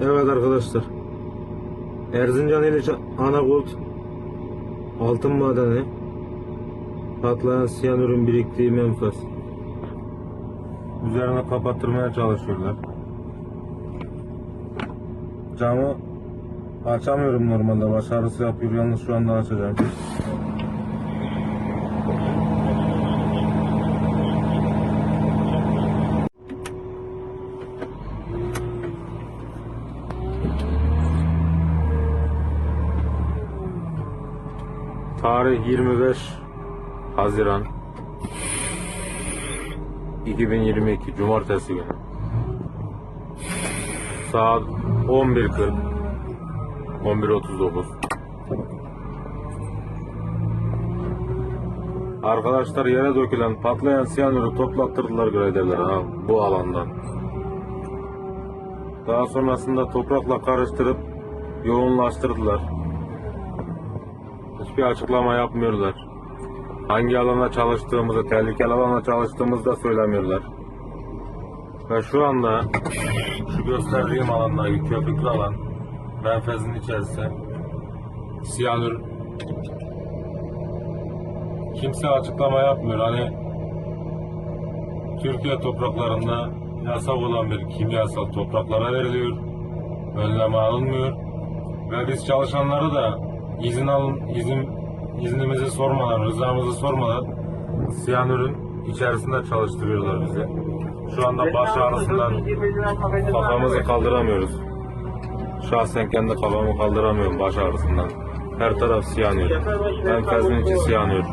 Evet arkadaşlar. Erzincan ili Anagold altın madeni patlayan siyanürün biriktiği menfez. Üzerine kapattırmaya çalışıyorlar. Camı açamıyorum normalde. Baş ağrısı yapıyor. Yalnız şu anda açacağım. Tarih 25 Haziran 2022 Cumartesi günü Saat 11.40 11.39 Arkadaşlar yere dökülen patlayan siyanürü toplattırdılar graderlere ha, bu alandan. Daha sonrasında toprakla karıştırıp yoğunlaştırdılar. Hiçbir açıklama yapmıyorlar. Hangi alanda çalıştığımızı, tehlikeli alanda çalıştığımızı da söylemiyorlar. Ve şu anda şu gösterdiğim alandaki köpüklü alan menfezin içerisi siyanür kimse açıklama yapmıyor. Hani Türkiye topraklarında yasak olan bir kimyasal topraklara veriliyor. Önleme alınmıyor. Ve biz çalışanları da izin alın, izin iznimizi sormadan, rızamızı sormadan siyanürün içerisinde çalıştırıyorlar bizi. Şu anda baş ağrısından kafamızı kaldıramıyoruz. Şahsen kendi kafamı kaldıramıyorum baş ağrısından. Her taraf siyanür. Enfezin içi siyanür.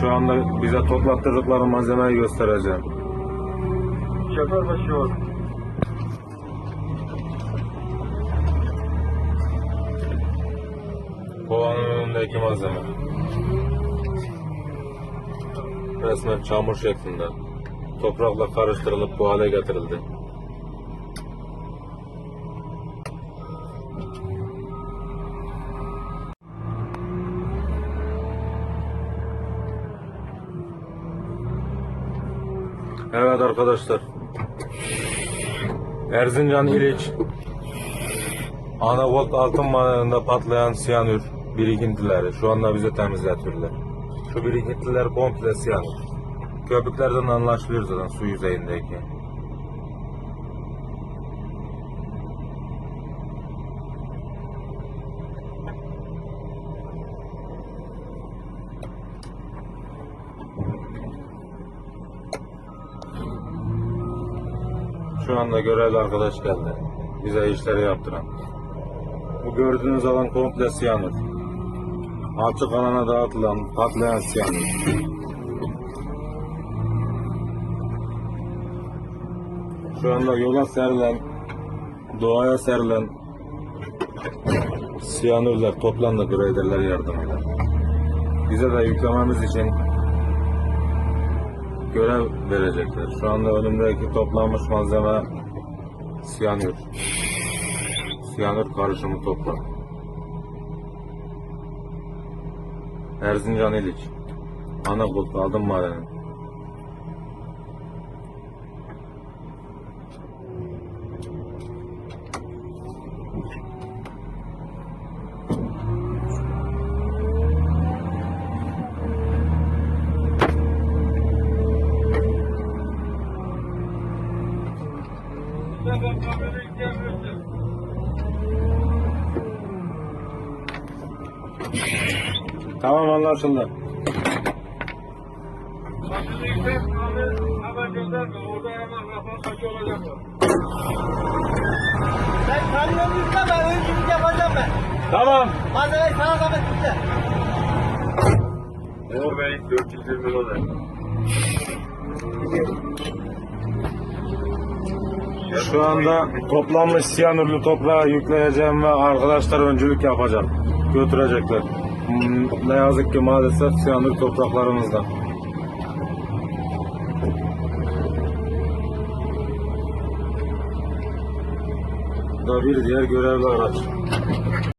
Şu anda bize toplattırdıkları malzemeyi göstereceğim. Şoför başı Kovanın önündeki malzeme. Resmen çamur şeklinde. Toprakla karıştırılıp bu hale getirildi. Evet arkadaşlar. Erzincan İliç Anagold altın madeninde patlayan siyanür birikintileri şu anda bize temizletiyorlar. Şu birikintiler komple siyanür. Köpüklerden anlaşılıyor zaten su yüzeyindeki. Şu anda görevli arkadaş geldi. Bize işleri yaptıran. Bu gördüğünüz alan komple siyanür. Açık alana dağıtılan patlayan siyanür. Şu anda yola serilen, doğaya serilen siyanürler toplandı graderler yardımıyla. Bize de yüklememiz için görev verecekler. Şu anda önümdeki toplanmış malzeme siyanür. Siyanür karışımı toprak. Erzincan İliç. Anakult Adım Madeni. Ben kamera istemiyorum. Tamam anlaşıldı. Kamera haber gönderme. Orada hemen kafan kaçı olacak o. Ben kamyon yükle ben yapacağım ben. Tamam. Malzemeyi sana zahmet yükle. Uğur Bey 420 dolar. Şu anda toplanmış siyanürlü toprağı yükleyeceğim ve arkadaşlar öncülük yapacak. Götürecekler. Ne yazık ki maalesef siyanür topraklarımızda. Da bir diğer görevli araç.